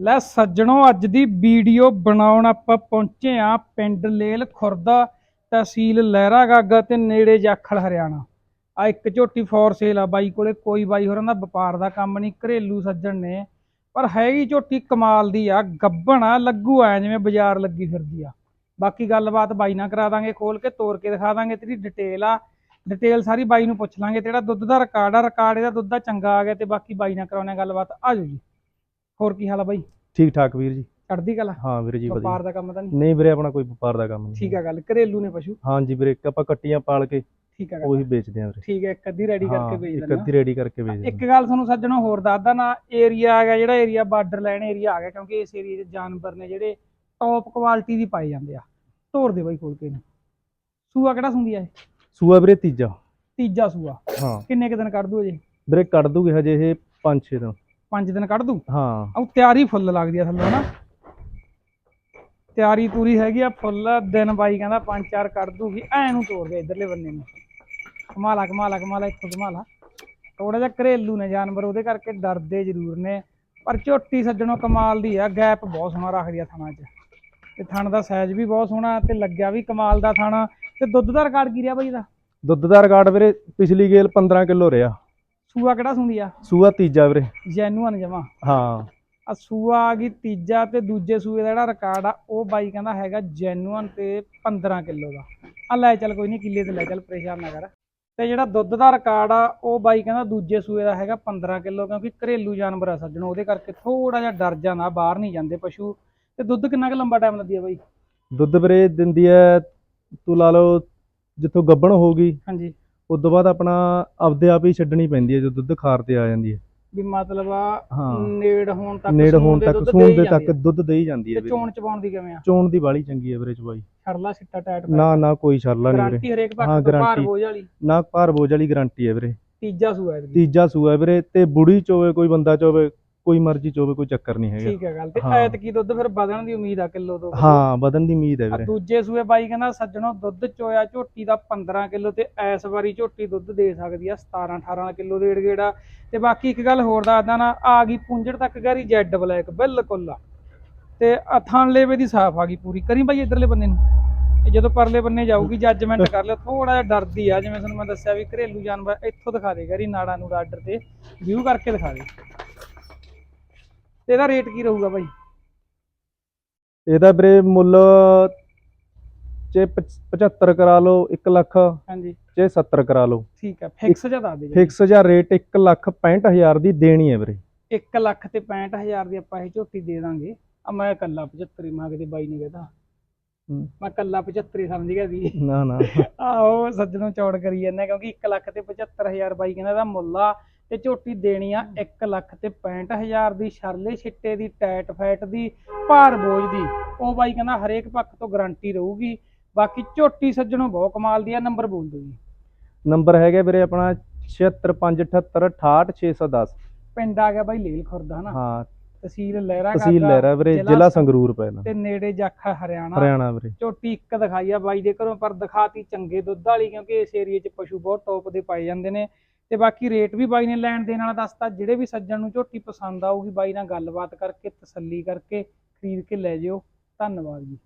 ਲੈ ਸੱਜਣੋ, ਅੱਜ ਦੀ ਵੀਡੀਓ ਬਣਾਉਣ ਆਪਾਂ ਪਹੁੰਚੇ ਆ ਪਿੰਡ ਲੇਲ ਖੁਰਦਾ ਤਹਿਸੀਲ ਲਹਿਰਾ ਗਾਗਾ ਤੇ ਨੇੜੇ ਜਾਖਲ ਹਰਿਆਣਾ। ਆ ਇੱਕ ਝੋਟੀ ਫੋਰ ਸੇਲ ਆ ਬਾਈ ਕੋਲੇ, ਕੋਈ ਬਾਈ ਹੋਰਾਂ ਦਾ ਵਪਾਰ ਦਾ ਕੰਮ ਨਹੀਂ, ਘਰੇਲੂ ਸੱਜਣ ਨੇ। ਪਰ ਹੈਗੀ ਝੋਟੀ ਕਮਾਲ ਦੀ ਆ ਗੱਬਣ ਆ, ਲੱਗੂ ਐ ਜਿਵੇਂ ਬਾਜ਼ਾਰ ਲੱਗੀ ਫਿਰਦੀ ਆ। ਬਾਕੀ ਗੱਲਬਾਤ ਬਾਈ ਨਾਲ ਕਰਾ ਦਾਂਗੇ, ਖੋਲ ਕੇ ਤੋੜ ਕੇ ਦਿਖਾ ਦਾਂਗੇ ਤੇਰੀ ਡਿਟੇਲ ਆ। ਡਿਟੇਲ ਸਾਰੀ ਬਾਈ ਨੂੰ ਪੁੱਛ ਲਾਂਗੇ, ਤੇਰਾ ਦੁੱਧ ਦਾ ਰਿਕਾਰਡ ਆ ਰਿਕਾਰਡ ਇਹਦਾ ਦੁੱਧ ਦਾ ਚੰਗਾ ਆ ਗਿਆ ਤੇ ਬਾਕੀ ਬਾਈ ਨਾਲ ਕਰਾਉਣੇ ਗੱਲਬਾਤ। ਆ ਜਾਓ ਜੀ। ਹੋਰ ਕੀ ਹਾਲ ਆ ਬਾਈ? ਠੀਕ ਠਾਕ ਵੀਰ ਜੀ। ਚੜਦੀ ਆ? ਹਾਂ ਵੀਰ ਜੀ ਵਪਾਰ ਦਾ ਕੰਮ ਤਾਂ ਨਹੀਂ? ਨਹੀਂ ਵੀਰੇ ਆਪਣਾ ਕੋਈ ਵਪਾਰ ਦਾ ਕੰਮ ਨਹੀਂ। ਠੀਕ ਆ ਗੱਲ ਘਰੇਲੂ ਨੇ ਪਸ਼ੂ? ਹਾਂ ਜੀ ਵੀਰੇ ਇੱਕ ਆਪਾਂ ਕੱਟੀਆਂ ਪਾਲ ਕੇ ਠੀਕ ਆ ਗੱਲ। ਉਹੀ ਵੇਚਦੇ ਆ ਵੀਰੇ। ਠੀਕ ਹੈ ਇੱਕ ਅੱਧੀ ਰੈਡੀ ਕਰਕੇ ਹਾਂ, ਭੇਜ ਇੱਕ ਦਿੰਦਾ ਅੱਧੀ ਰੈਡੀ ਕਰਕੇ ਵੇਚਦੇ ਇੱਕ ਗੱਲ ਤੁਹਾਨੂੰ ਸੱਜਣੋ ਹੋਰ ਦੱਸਦਾ ਨਾ ਏਰੀਆ ਆ ਗਿਆ ਜਿਹੜਾ ਏਰੀਆ ਬਾਰਡਰ ਲਾਈਨ ਏਰੀਆ ਆ ਗਿਆ ਕਿਉਂਕਿ ਇਸ ਏਰੀਆ 'ਚ ਜਾਨਵਰ ਨੇ ਜਿਹੜੇ ਟੌਪ ਕੁਆਲਿਟੀ ਦੀ ਪਾਏ ਜਾਂਦੇ ਆ। ਤੋੜ ਦੇ ਬਾਈ ਖੋਲ ਕੇ ਇਹਨੂੰ ਸੂਆ ਕਿਹੜਾ ਸੁੰਦੀ ਆ ਇਹ? ਸੂਆ ਵੀਰੇ ਤੀਜਾ। ਤੀਜਾ ਸੂਆ। ਹਾਂ। ਕਿੰਨੇ ਕੁ ਦਿਨ ਕੱਢ ਦੂ ਅਜੇ? ਵੀਰੇ ਕੱਢ ਦੂਗੇ ਹਜੇ ਇਹ 5-6 ਦਿਨ। 5 ਦਿਨ ਕੱਢ ਦੂ ਹਾਂ। ਉਹ ਤਿਆਰੀ ਫੁੱਲ ਲੱਗਦੀ ਆ ਥੱਲੇ ਹਨਾ? ਤਿਆਰੀ ਪੂਰੀ ਹੈਗੀ ਆ ਫੁੱਲ ਦਿਨ ਬਾਈ ਕਹਿੰਦਾ ਪੰਜ ਚਾਰ ਕੱਢ ਦੂਗੀ ਐ ਨੂੰ ਤੋੜ ਦੇ ਇਧਰਲੇ ਬੰਨੇ ਨੂੰ। ਕਮਾਲਾ ਕਮਾਲਾ ਕਮਾਲਾ ਇੱਥੋਂ ਕਮਾਲਾ ਥੋੜਾ ਜਿਹਾ ਘਰੇਲੂ ਨੇ ਜਾਨਵਰ ਉਹਦੇ ਕਰਕੇ ਡਰਦੇ ਜ਼ਰੂਰ ਨੇ। ਪਰ ਝੋਟੀ ਸੱਜਣੋਂ ਕਮਾਲ ਦੀ ਆ ਗੈਪ ਬਹੁਤ ਸੋਹਣਾ ਰੱਖਦੀ ਆ ਥਣਾ 'ਚ। ਤੇ ਥਣ ਦਾ ਸਾਈਜ਼ ਵੀ ਬਹੁਤ ਸੋਹਣਾ ਤੇ ਲੱਗਿਆ ਵੀ ਕਮਾਲ ਦਾ ਥਣ। ਤੇ ਦੁੱਧ ਦਾ ਰਿਕਾਰਡ ਕੀ ਰਿਹਾ ਬਾਈ ਦਾ ਦੁੱਧ ਦਾ ਰਿਕਾਰਡ ਵੀਰੇ ਪਿਛਲੀ ਗੇਲ 15 ਕਿਲੋ ਰਿਹਾ। ਸੂਆ ਕਿਹੜਾ ਸੁੰਦੀ ਆ? ਸੂਆ ਤੀਜਾ ਵੀਰੇ। ਜੈਨੂਅਨ ਜਮਾ। ਹਾਂ। ਆ ਸੂਆ ਆ ਗਈ ਤੀਜਾ ਤੇ ਦੂਜੇ ਸੂਏ ਦਾ ਜਿਹੜਾ ਰਿਕਾਰਡ ਆ ਉਹ ਬਾਈ ਕਹਿੰਦਾ ਹੈਗਾ ਜੈਨੂਅਨ ਤੇ 15 ਕਿਲੋ ਦਾ। ਆ ਲੈ ਚੱਲ ਕੋਈ ਨਹੀਂ ਕਿੱਲੇ ਤੇ ਲੈ ਚੱਲ ਪਰੇਸ਼ਾਨ ਨਾ ਕਰ। ਤੇ ਜਿਹੜਾ ਦੁੱਧ ਦਾ ਰਿਕਾਰਡ ਆ ਉਹ ਬਾਈ ਕਹਿੰਦਾ ਦੂਜੇ ਸੂਏ ਦਾ ਹੈਗਾ 15 ਕਿਲੋ ਕਿਉਂਕਿ ਘਰੇਲੂ ਜਾਨਵਰ ਆ ਸੱਜਣੋ ਉਹਦੇ ਕਰਕੇ ਥੋੜਾ ਜਿਹਾ ਡਰ ਜਾਂਦਾ ਬਾਹਰ ਨਹੀਂ ਜਾਂਦੇ ਪਸ਼ੂ। ਤੇ ਦੁੱਧ ਕਿੰਨਾ ਕੁ ਲੰਬਾ ਟਾਈਮ ਲੱਦੀ ਆ ਬਾਈ? ਦੁੱਧ ਵੀਰੇ ਦਿੰਦੀ ਹੈ ਤੂੰ ਲਾ ਲਓ ਜਿੱਥੋਂ ਗੱਬਣ ਹੋਊਗੀ ਹਾਂਜੀ। ਉਸ ਤੋਂ ਬਾਅਦ ਆਪਣਾ ਆਪਦੇ ਆਪ ਹੀ ਛੱਡਣੀ ਪੈਂਦੀ ਹੈ ਜੋ ਦੁੱਧ ਖਾਰ ਤੇ ਆ ਜਾਂਦੀ ਹੈ। ਵੀ ਮਤਲਬ ਆ ਹਾਂ। ਨੇੜ ਹੋਣ ਤੱਕ ਨੇੜ ਹੋਣ ਤੱਕ ਸੂਣ ਦੇ ਜਾਂਦੀ ਤੱਕ। ਦੁੱਧ ਦੇ ਹੀ ਜਾਂਦੀ ਹੈ ਤੇ ਵੀਰੇ ਚੋਣ ਚਪਾਉਣ ਦੀ ਕਿਵੇਂ ਆ? ਚੋਣ ਦੀ ਬਾਲੀ ਚੰਗੀ ਹੈ ਵੀਰੇ ਚਵਾਈ ਛੜਲਾ ਸਿੱਟਾ ਟਾਇਟ ਨਾ ਨਾ ਕੋਈ ਛਰਲਾ ਨਹੀਂ ਵੀਰੇ। ਗਾਰੰਟੀ ਹਰੇਕ ਪੱਖ ਤੋਂ ਭਾਰ guarantee। ਬੋਝ ਵਾਲੀ। ਨਾ ਭਾਰ ਬੋਝ ਵਾਲੀ ਗਾਰੰਟੀ ਹੈ ਵੀਰੇ। ਤੀਜਾ ਸੂਆ ਇਹਦੀ ਤੀਜਾ ਸੂਆ ਹੈ ਵੀਰੇ ਤੇ ਬੁੜੀ ਚੋਵੇ ਕੋਈ ਬੰਦਾ ਚੋਵੇ ਕੋਈ ਮਰਜ਼ੀ ਚੋਵੇ ਕੋਈ ਚੱਕਰ ਨਹੀਂ ਹੈਗਾ। ਠੀਕ ਹੈ ਗੱਲ। ਤੇ ਹਾਂ। ਐਤਕੀ ਦੁੱਧ ਫਿਰ ਵਧਣ ਦੀ ਉਮੀਦ ਆ ਕਿਲੋ ਤੋਂ ਹਾਂ ਵਧਣ ਦੀ ਉਮੀਦ ਹੈ ਆ ਵੀਰੇ। ਦੂਜੇ ਸੂਏ ਬਾਈ ਕਹਿੰਦਾ ਸੱਜਣੋ ਦੁੱਧ ਚੋਇਆ ਝੋਟੀ ਦਾ 15 ਕਿਲੋ ਤੇ ਐਸ ਵਾਰੀ ਝੋਟੀ ਦੁੱਧ ਦੇ ਸਕਦੀ ਆ 17 18 ਕਿਲੋ ਦੇ ਗੇੜਾ। ਤੇ ਬਾਕੀ ਇੱਕ ਗੱਲ ਹੋਰ ਦੱਸਦਾ ਨਾ ਆ ਗਈ ਪੁੰਜੜ ਤੱਕ ਗਾਰੀ ਜੈਡ ਬਲੈਕ ਬਿਲਕੁਲ ਆ। ਤੇ ਥਣ ਲੇਵੇ ਦੀ ਸਾਫ਼ ਆ ਗਈ ਪੂਰੀ। ਕਰੀ ਬਾਈ ਇਧਰਲੇ ਬੰਨੇ ਨੂੰ? ਇਹ ਜਦੋਂ ਪਰਲੇ ਬੰਨੇ ਜਾਊਗੀ ਜੱਜਮੈਂਟ ਕਰ ਲਿਓ। ਥੋੜਾ ਜਿਹਾ ਡਰਦੀ ਆ ਜਿਵੇਂ ਤੁਹਾਨੂੰ ਮੈਂ ਦੱਸਿਆ ਵੀ ਘਰੇਲੂ ਜਾਨਵਰ ਇੱਥੋਂ ਦਿਖਾ ਦੇ ਗਾਰੀ ਨਾੜਾ ਨੂੰ ਆਰਡਰ ਤੇ। ਵਿਊ ਕਰਕੇ ਦਿਖਾ ਦੇ। ਤੇ ਇਹਦਾ ਰੇਟ ਕੀ ਰਹੂਗਾ ਬਾਈ? ਇਹਦਾ ਵੀਰੇ ਮੁੱਲ ਜੇ 75 ਕਰਾ ਲਓ 1 ਲੱਖ। ਹਾਂਜੀ। ਜੇ 70 ਕਰਾ ਲਓ। ਠੀਕ ਹੈ ਫਿਕਸ ਜਿਹਾ ਦੱਸ ਦੇ ਫਿਕਸ ਜਾਂ ਰੇਟ 1 ਲੱਖ 65000 ਦੀ ਦੇਣੀ ਹੈ ਵੀਰੇ। 1 ਲੱਖ ਤੇ 65000 ਦੀ ਆਪਾਂ ਇਹ ਝੋਟੀ ਦੇ ਦਾਂਗੇ। ਆ ਮੈਂ ਕੱਲਾ 75 ਮਾਂ ਕਿਤੇ ਬਾਈ ਨੇ ਕਹਿਤਾ। ਮੈਂ ਕੱਲਾ 75 ਸਮਝ ਗਿਆ ਸੀ। ਨਾ ਨਾ। ਆਹੋ ਸੱਜਣੋਂ ਚੌੜ ਕਰੀ ਜਾਂਦਾ ਕਿਉਂਕਿ 1 ਲੱਖ ਤੇ 75000 ਬਾਈ ਕਹਿੰਦਾ ਦਾ ਮੁੱਲ ਆ। ਤੇ ਝੋਟੀ ਦੇਣੀ ਆ 1 ਲੱਖ ਤੇ 65000 ਦੀ ਸ਼ਰਲੇ ਛਿੱਟੇ ਦੀ ਟੈਟ ਫੈਟ ਦੀ ਭਾਰ ਬੋਝ ਦੀ। ਉਹ ਬਾਈ ਕਹਿੰਦਾ ਹਰੇਕ ਪੱਖ ਤੋਂ ਗਾਰੰਟੀ ਰਹੂਗੀ। ਬਾਕੀ ਝੋਟੀ ਸੱਜਣੋਂ ਬਹੁਤ ਕਮਾਲ ਦੀ ਆ ਨੰਬਰ ਬੋਲ ਦਿਓ ਜੀ। ਨੰਬਰ ਹੈਗਾ ਵੀਰੇ ਆਪਣਾ 7658868610 ਪਿੰਡ ਆ ਗਿਆ ਬਾਈ ਲੇਲ ਖੁਰਦਾ ਹਨਾ? ਹਾਂ। ਤਹਿਸੀਲ ਲਹਿਰਾ ਤਹਿਸੀਲ ਲਹਿਰਾ ਵੀਰੇ ਜ਼ਿਲ੍ਹਾ ਜ਼ਿਲ੍ਹਾ ਸੰਗਰੂਰ ਪੈਣਾ ਤੇ ਨੇੜੇ ਜਾਖਾ ਹਰਿਆਣਾ। ਹਰਿਆਣਾ ਵੀਰੇ। ਝੋਟੀ ਇੱਕ ਦਿਖਾਈ ਆ ਬਾਈ ਦੇ ਘਰੋਂ ਪਰ ਦਿਖਾਤੀ ਚੰਗੇ ਦੁੱਧ ਵਾਲੀ ਕਿਉਂਕਿ ਇਸ ਏਰੀਏ 'ਚ ਪਸ਼ੂ ਬਹੁਤ ਟੌਪ ਦੇ ਪਾਏ ਜਾਂਦੇ ਨੇ। ਤੇ ਬਾਕੀ ਰੇਟ ਵੀ ਬਾਈ ਨੇ ਲੈਣ ਦੇਣ ਵਾਲਾ ਦੱਸਤਾ, ਜਿਹੜੇ ਵੀ ਸੱਜਣ ਨੂੰ ਝੋਟੀ ਪਸੰਦ ਆਊਗੀ ਬਾਈ ਨਾਲ ਗੱਲਬਾਤ ਕਰਕੇ, ਤਸੱਲੀ ਕਰਕੇ ਖਰੀਦ ਕੇ ਲੈ ਜਿਓ। ਧੰਨਵਾਦ ਜੀ।